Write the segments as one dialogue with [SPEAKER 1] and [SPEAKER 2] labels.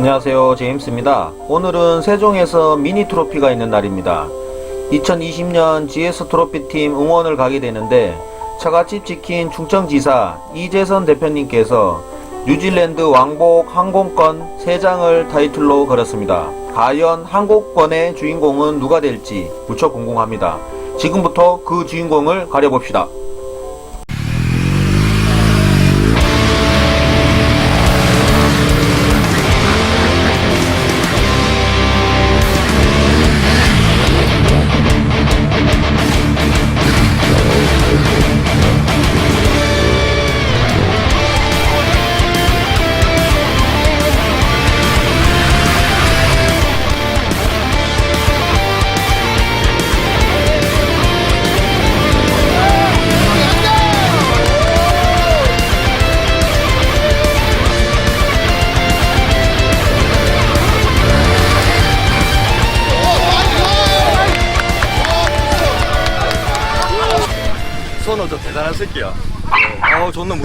[SPEAKER 1] 안녕하세요. 제임스입니다. 오늘은 세종에서 미니 트로피가 있는 날입니다. 2020년 GS 트로피팀 응원을 가게 되는데 처갓집 지킨 충청지사 이재선 대표님께서 뉴질랜드 왕복 항공권 3장을 타이틀로 걸었습니다. 과연 항공권의 주인공은 누가 될지 무척 궁금합니다. 지금부터 그 주인공을 가려봅시다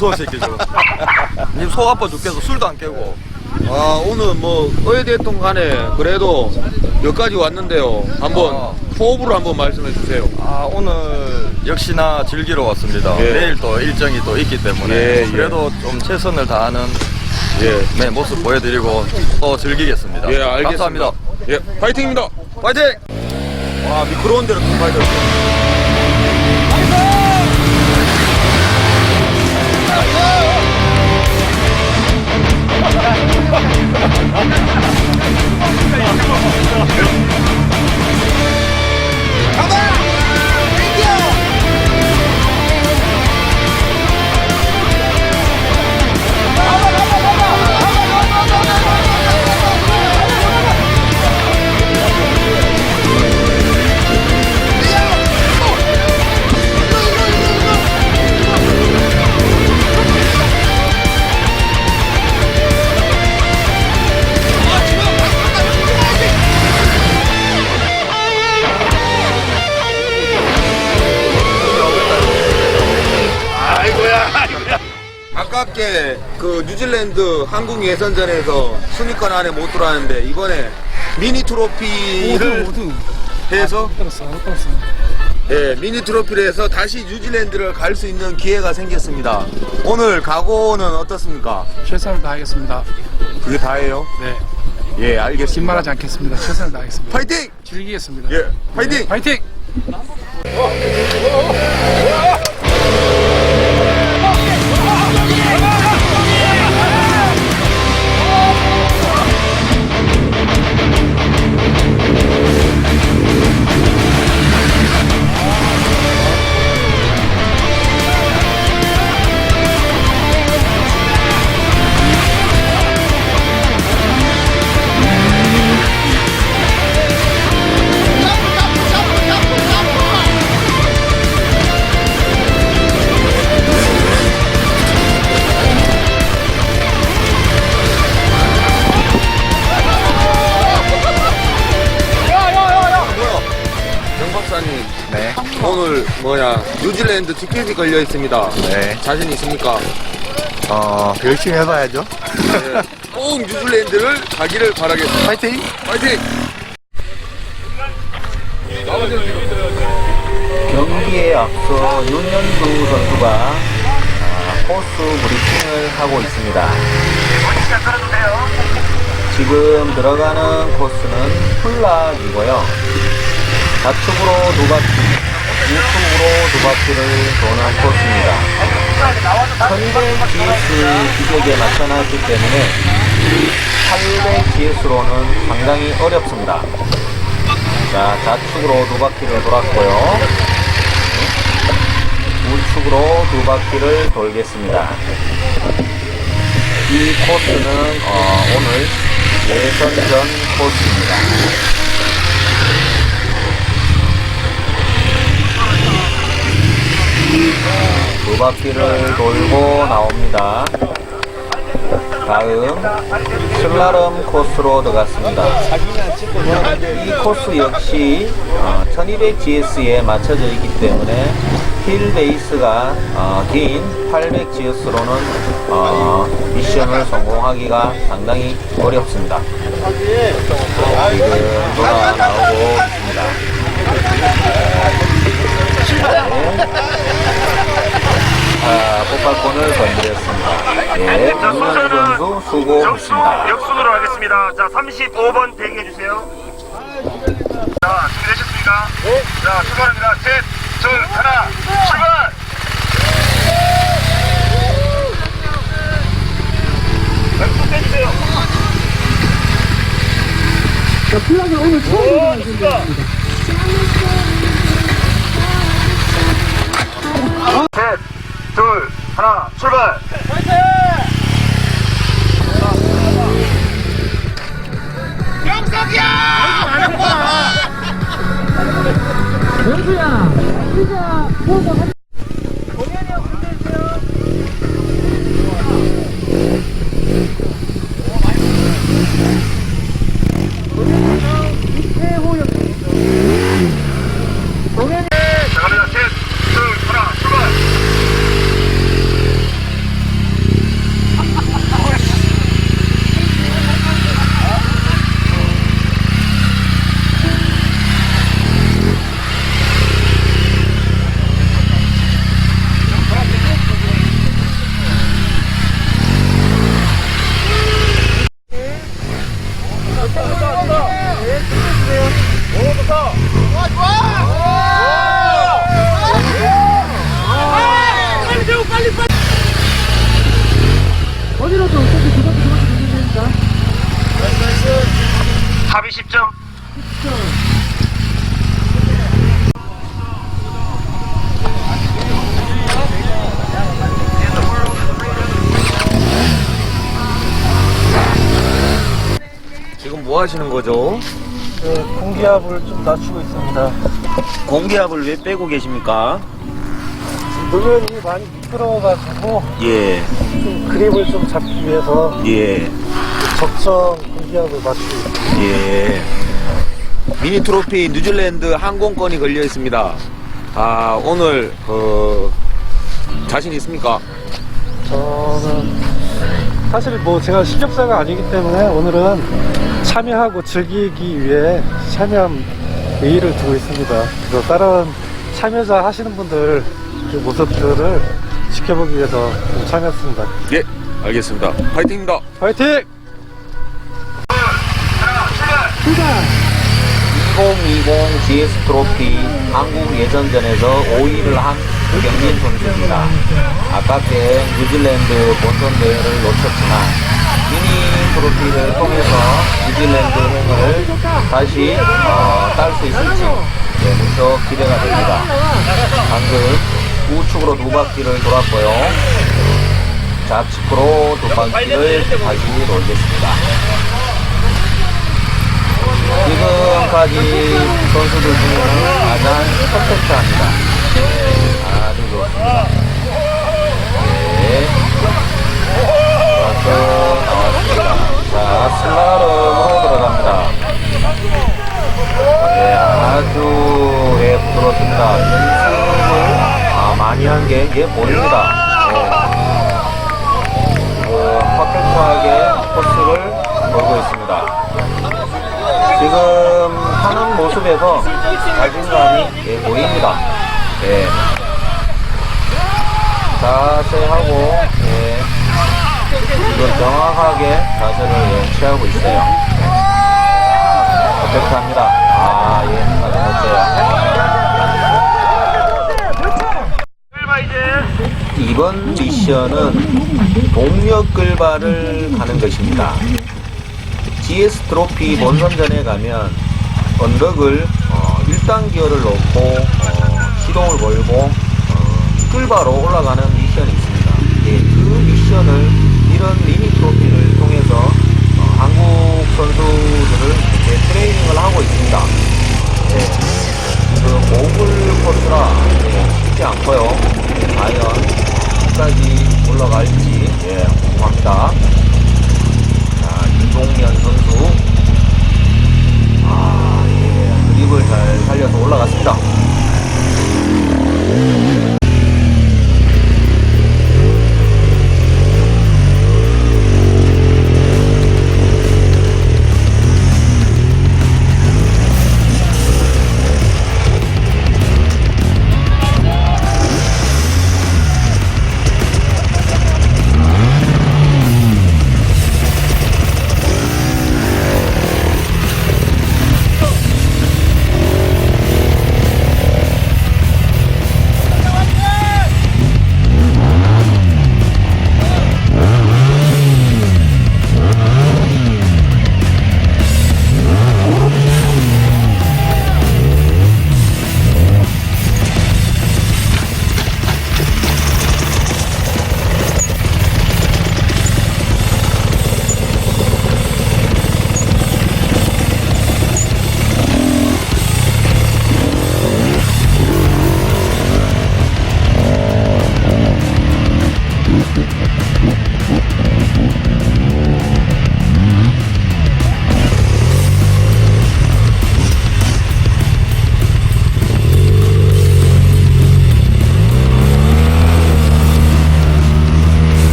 [SPEAKER 2] 무서운 새끼죠. 속 아파 죽겠어. 술도 안 깨고.
[SPEAKER 3] 아 오늘 뭐 어찌됐든 간에 그래도 여기까지 왔는데요 한번
[SPEAKER 2] 아.
[SPEAKER 3] 호흡으로 한번 말씀해 주세요
[SPEAKER 2] 아, 오늘 역시나 즐기러 왔습니다.
[SPEAKER 3] 예.
[SPEAKER 2] 내일 또 일정이 또 있기 때문에.
[SPEAKER 3] 예, 예.
[SPEAKER 2] 그래도 좀 최선을 다하는
[SPEAKER 3] 예,
[SPEAKER 2] 네, 모습 보여드리고 또 즐기겠습니다.
[SPEAKER 3] 예 알겠습니다
[SPEAKER 2] 감사합니다.
[SPEAKER 3] 예 파이팅입니다
[SPEAKER 2] 파이팅!
[SPEAKER 3] 와 미끄러운 데로 좀 가야 돼 Oh, my God. 그 뉴질랜드 한국 예선전에서 순위권 안에 못 들어왔는데 이번에 미니 트로피를 해서 예, 미니 트로피를 해서 다시 뉴질랜드를 갈 수 있는 기회가 생겼습니다. 오늘 각오는 어떻습니까?
[SPEAKER 4] 최선을 다하겠습니다.
[SPEAKER 3] 그게 다예요?
[SPEAKER 4] 네.
[SPEAKER 3] 예, 알겠습니다.
[SPEAKER 4] 긴말하지 않겠습니다. 최선을 다하겠습니다.
[SPEAKER 3] 파이팅!
[SPEAKER 4] 즐기겠습니다.
[SPEAKER 3] 예, 파이팅!
[SPEAKER 4] 네, 파이팅!
[SPEAKER 3] 뉴질랜드 티켓이 걸려 있습니다.
[SPEAKER 2] 네.
[SPEAKER 3] 자신 있습니까?
[SPEAKER 2] 어, 열심히 해봐야죠.
[SPEAKER 3] 예, 꼭 뉴질랜드를 가기를 바라겠습니다.
[SPEAKER 2] 파이팅!
[SPEAKER 3] 파이팅!
[SPEAKER 1] 경기에 앞서 윤현두 선수가 아, 코스 브리핑을 하고 있습니다. 지금 들어가는 코스는 플락이고요. 좌측으로 두 바퀴, 우측으로 두 바퀴를 도는 코스입니다. 1200GS 기록에 맞춰놨기 때문에 800GS로는 상당히 어렵습니다. 자, 좌측으로 두 바퀴를 돌았고요. 우측으로 두 바퀴를 돌겠습니다. 이 코스는 어, 오늘 예선전 코스입니다. 두 바퀴를 돌고 나옵니다. 다음 슬라름 코스로 들어갔습니다. 이 코스 역시 1200GS에 맞춰져 있기 때문에 힐 베이스가 어, 긴 800GS로는 어, 미션을 성공하기가 상당히 어렵습니다. 지금 누가 나오고 있습니다. 네. 아, 폭발권을 건드렸습니다. 예, 김현 선수 수고했습니다.
[SPEAKER 5] 역순으로 하겠습니다. 자, 35번 대기해주세요. 자, 준비되셨습니까? 네. 자, 출발합니다. 셋, 둘, 하나, 출발! 자, 플라그 오늘 처음 들어가겠습니다. 셋, 둘, 하나, 출발! 자, 갑니다. 셋, 둘, 하나, 출발! 합의 10점.
[SPEAKER 1] 지금 뭐 하시는 거죠?
[SPEAKER 6] 공기압을 좀 낮추고 있습니다.
[SPEAKER 1] 공기압을 왜 빼고 계십니까?
[SPEAKER 6] 노면이 많이 미끄러워가지고
[SPEAKER 1] 예,
[SPEAKER 6] 좀 그립을 좀 잡기 위해서
[SPEAKER 1] 예,
[SPEAKER 6] 적정 공기압을 맞추고 있습니다.
[SPEAKER 1] 예. 미니 트로피 뉴질랜드 항공권이 걸려 있습니다. 아, 오늘, 그, 자신 있습니까?
[SPEAKER 6] 저는 사실 뭐 제가 실력자가 아니기 때문에 오늘은 참여하고 즐기기 위해 참여한 의의를 두고 있습니다. 그래서 다른 참여자 하시는 분들 그 모습들을 지켜보기 위해서 좀 참여했습니다.
[SPEAKER 1] 예, 알겠습니다. 파이팅입니다.
[SPEAKER 6] 화이팅!
[SPEAKER 1] 2020 GS 트로피 한국 예선전에서 5위를 한 유경민 선수입니다. 아깝게 뉴질랜드 본선 대회를 놓쳤지만 미 니 트로피를 통해서 뉴질랜드 행을 다시 어, 딸 수 있을지 네, 무척 기대가 됩니다. 방금 우측으로 두 바퀴를 돌았고요. 좌측으로 두 바퀴를 다시 돌겠습니다. 지금까지 선수들 중에는 가장 퍼펙트합니다. 아주 좋습니다. 이번 미션은 동력 끌바를 가는 것입니다. GS 트로피 본선전에 가면 언덕을 어, 1단 기어를 놓고 어, 시동을 걸고 어, 끌바로 올라가는 미션이 있습니다. 예, 그 미션을 이런 미니 트로피를 통해서 어, 한국 선수들을 이제 트레이닝을 하고 있습니다. 예, 지금 오글 코스라 예, 쉽지 않고요. 과연 끝까지 올라갈지 예,
[SPEAKER 7] 궁금합니다.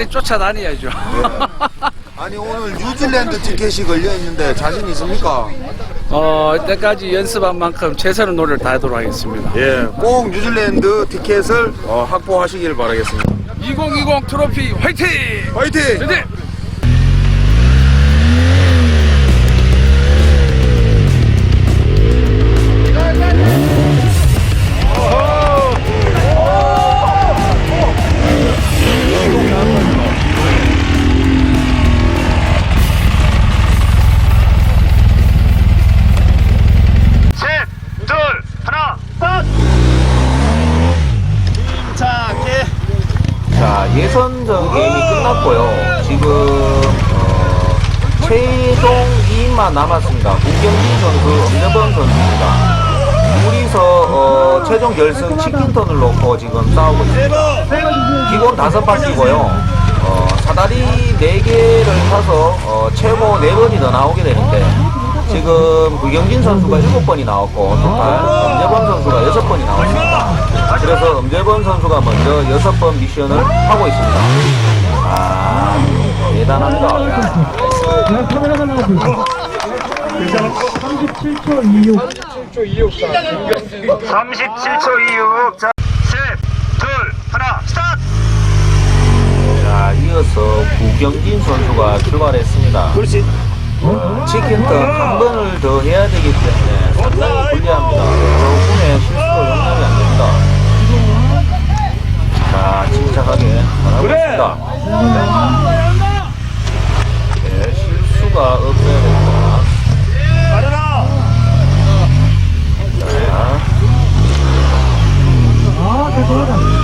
[SPEAKER 7] 빠리빠리 쫓아다녀야죠.
[SPEAKER 3] 아니 오늘 뉴질랜드 티켓이 걸려 있는데 자신 있습니까?
[SPEAKER 7] 어 이때까지 연습한 만큼 최선의 노래를 다하도록 하겠습니다.
[SPEAKER 3] 예, 꼭 뉴질랜드 티켓을 어, 확보하시길 바라겠습니다.
[SPEAKER 7] 2020 트로피 화이팅!
[SPEAKER 3] 화이팅!
[SPEAKER 7] 화이팅!
[SPEAKER 1] 예선전 게임이 끝났고요. 지금 어, 최종 2인만 남았습니다. 국경진 선수, 엄여범 선수입니다. 둘이서 어, 최종 결승 치킨턴을 놓고 지금 싸우고 있습니다. 기본 다섯 바퀴고요. 어, 사다리 4개를 타서 어, 최고 4번이 더 나오게 되는데 지금 구경진 선수가 7번이 나왔고 토탈 엄재범 선수가 6번이 나왔습니다. 그래서 엄재범 선수가 먼저 6번 미션을 하고 있습니다. 아, 대단합니다.
[SPEAKER 5] 삼십칠 초 이후 자, 셋, 둘, 하나, 스타트!
[SPEAKER 1] 자, 이어서 구경진 선수가 출발했습니다.
[SPEAKER 5] 그렇지.
[SPEAKER 1] 어, 치킨턴 한 번을 더 해야 되기 때문에 상당히 불리합니다. 조금의 침착하게 가고 있습니다. 네, 실수가 없어야 됩니다. 자,
[SPEAKER 5] 가자!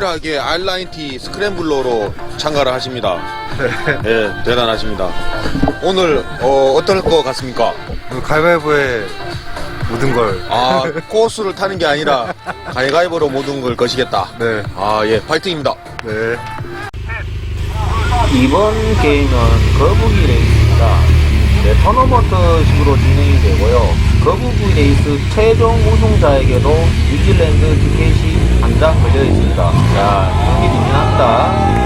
[SPEAKER 3] 유일하게 알라인티 스크램블러로 참가를 하십니다. 예, 대단하십니다. 오늘 어, 어떨 것 같습니까?
[SPEAKER 8] 가위바위보에 모든 걸.
[SPEAKER 3] 아, 코스를 타는 게 아니라 가위가위보로 모든 걸 거시겠다.
[SPEAKER 8] 네.
[SPEAKER 3] 아, 예, 파이팅입니다.
[SPEAKER 8] 네.
[SPEAKER 1] 이번 게임은 거북이 레이스입니다. 네, 토너먼트식으로 진행이 되고요. 거북이 레이스 최종 우승자에게도 뉴질랜드 티켓이 한장 걸려 있습니다. 자, 흥미진진합니다.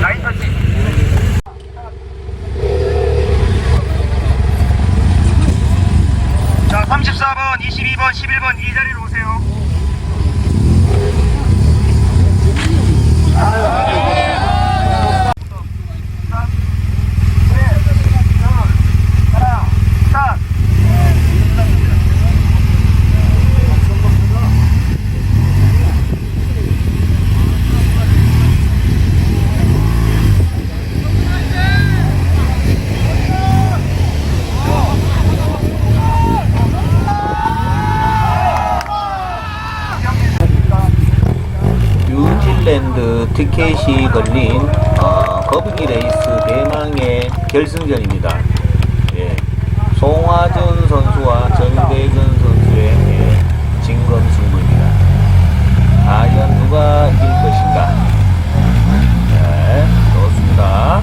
[SPEAKER 5] 라인 터치. 자, 34번, 22번, 11번 이 자리로 오세요.
[SPEAKER 1] 뉴질랜드 티켓이 걸린 어, 거북이 레이스 대망의 결승전입니다. 예. 송화준 선수와 정대근 선수의 예, 진검승부입니다. 과연 누가 이길 것인가? 네, 좋습니다.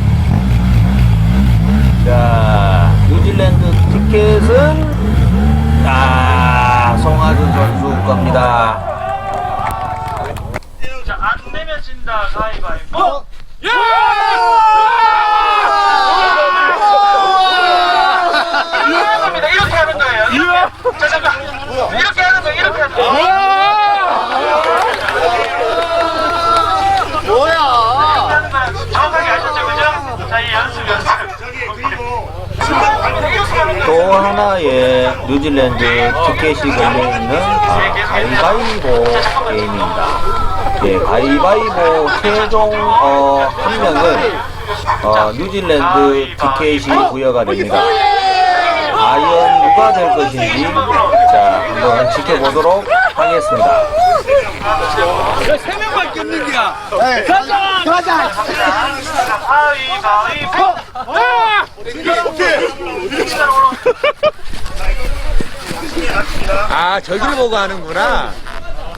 [SPEAKER 1] 자, 뉴질랜드 티켓은 아, 송하준 선수 겁니다.
[SPEAKER 5] 자, 안 내면 진다, 가위바위보. 이렇게 이렇게 하는 거예요. 이렇게. 자, 잠깐. 이렇게 하는 거예요. 이렇게 하는 거예요. 뭐야? 정확하게 아셨죠, 그죠? 자, 이 연습, 연습. 저기, 그리고. 이렇게 하는 거예요.
[SPEAKER 1] 또 하나의 뉴질랜드 티켓이 걸려있는 아, 가위바위보 게임입니다. 예, 가위바위보 최종 어, 한 명은 어, 뉴질랜드 티켓이 부여가 됩니다. 과연 누가 될 것인지 자 한번 지켜보도록 하겠습니다.
[SPEAKER 7] 세 명밖에 없는 게야.
[SPEAKER 3] 아 저기를 보고 하는구나.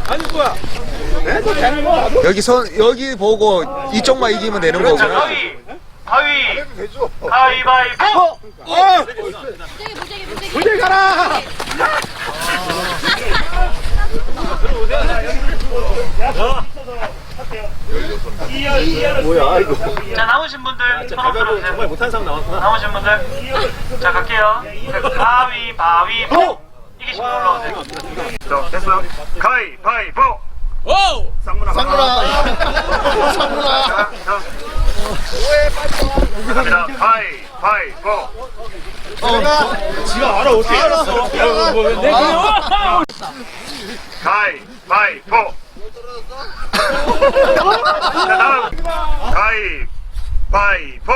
[SPEAKER 7] 아니 뭐야?
[SPEAKER 3] 여기 손 여기 보고 이쪽만 이기면 되는
[SPEAKER 5] 자,
[SPEAKER 3] 거구나.
[SPEAKER 5] 가위, 가위, 가위바위보.
[SPEAKER 9] 무지개 무지개 무지개 무지개
[SPEAKER 5] 자, 나오신 분들 손 들어주세요. 정말 못한 사람 나왔구나. 나오신 분들. 자, 갈게요. 자, 가위바위보. 자, 됐어요. 가위바위보.
[SPEAKER 7] 오!
[SPEAKER 5] 쌍문아. 쌍문아. 쌍문아. 갑니다. 가위바위보. 지가 알아, 어떻게 알았어? 가위바위보. 자, 다음. 가위바위보.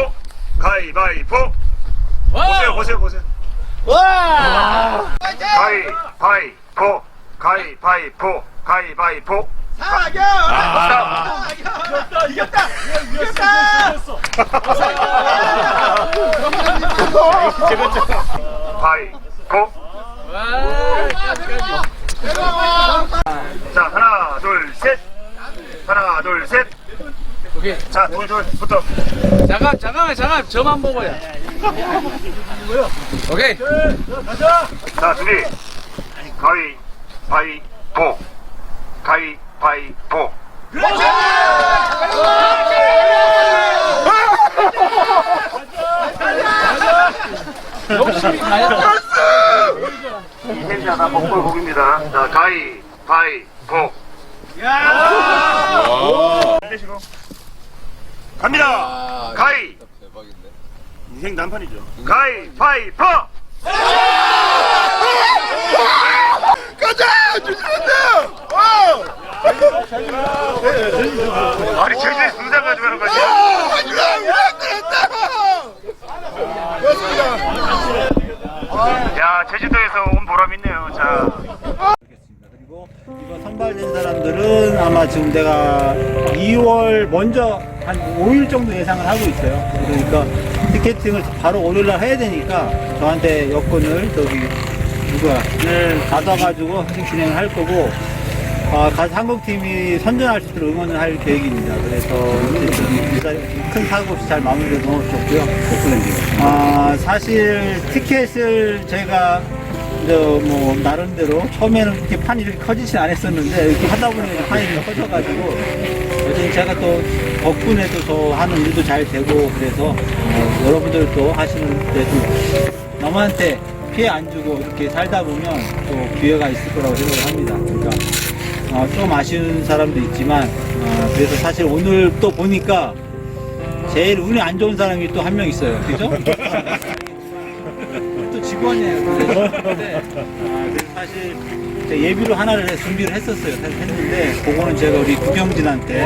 [SPEAKER 5] 가위바위보. 보세요, 보세요, 보세요. 가위바위보. 가위바위보. 가위바위보. 사겨! 이겼다! 이겼다! 이겼다! 가위보. 자, 하나, 둘, 셋. 하나, 둘, 셋.
[SPEAKER 7] 오케이.
[SPEAKER 5] 자, 둘, 둘, 붙어.
[SPEAKER 7] 잠깐 잠깐만 잠깐 저만 보고야. 오케이.
[SPEAKER 5] 자, 준비. 가위, 바위, 보. 가위, 바위, 보.
[SPEAKER 7] 욕심이 가야.
[SPEAKER 5] 이행자 나 복불 복입니다. 자, 가위, 바위, 보. 야! 되시고. 갑니다. 가위. 인생 난판이죠. 가위, 바위, 보. 아니 제주에서 누장 가지고 하는 거지? 야 제주도에서 온 보람 있네요. 자.
[SPEAKER 10] 그리고 이번 선발된 사람들은 아마 지금 내가 2월 먼저 한 5일 정도 예상을 하고 있어요. 그러니까 티켓팅을 바로 오늘날 해야 되니까 저한테 여권을 저기 누가 받아가지고 진행을 할 거고 아, 가서 한국팀이 선전할 수 있도록 응원을 할 계획입니다. 그래서 큰 사고 없이 잘 마무리를 넣었었고요. 아, 사실 티켓을 제가 저 뭐 나름대로 처음에는 이렇게 판이 이렇게 커지진 않았었는데 이렇게 하다 보니까 판이 좀 커져가지고 여전히 제가 또 덕분에 또저 하는 일도 잘 되고 그래서 어, 여러분들도 하시는 때도 남한테 피해 안 주고 이렇게 살다 보면 또 기회가 있을 거라고 생각을 합니다. 그러니까 어, 좀 아쉬운 사람도 있지만 어, 그래서 사실 오늘 또 보니까 제일 운이 안 좋은 사람이 또 한 명 있어요. 그죠? 그래서 근데, 아, 그래서 사실 예비로 하나를 해- 준비를 했었어요. 사실 했는데 그거는 제가 우리 구경진한테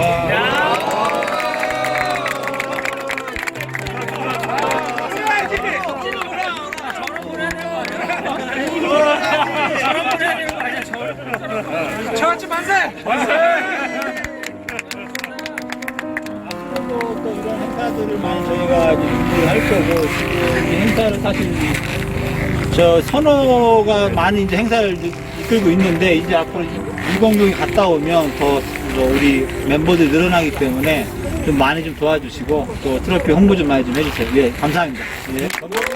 [SPEAKER 7] 저같이 만세.
[SPEAKER 10] 앞으로도 또 이런 행사들을 많이 저희가 이제 준비를 할 거고 지금 이 행사를 사실 저 선호가 많이 이제 행사를 이- 이끌고 있는데 이제 앞으로 이공경이 갔다 오면 더뭐 우리 멤버들이 늘어나기 때문에 좀 많이 좀 도와주시고 또 트로피 홍보 좀 많이 좀 해주세요. 예, 감사합니다. 예.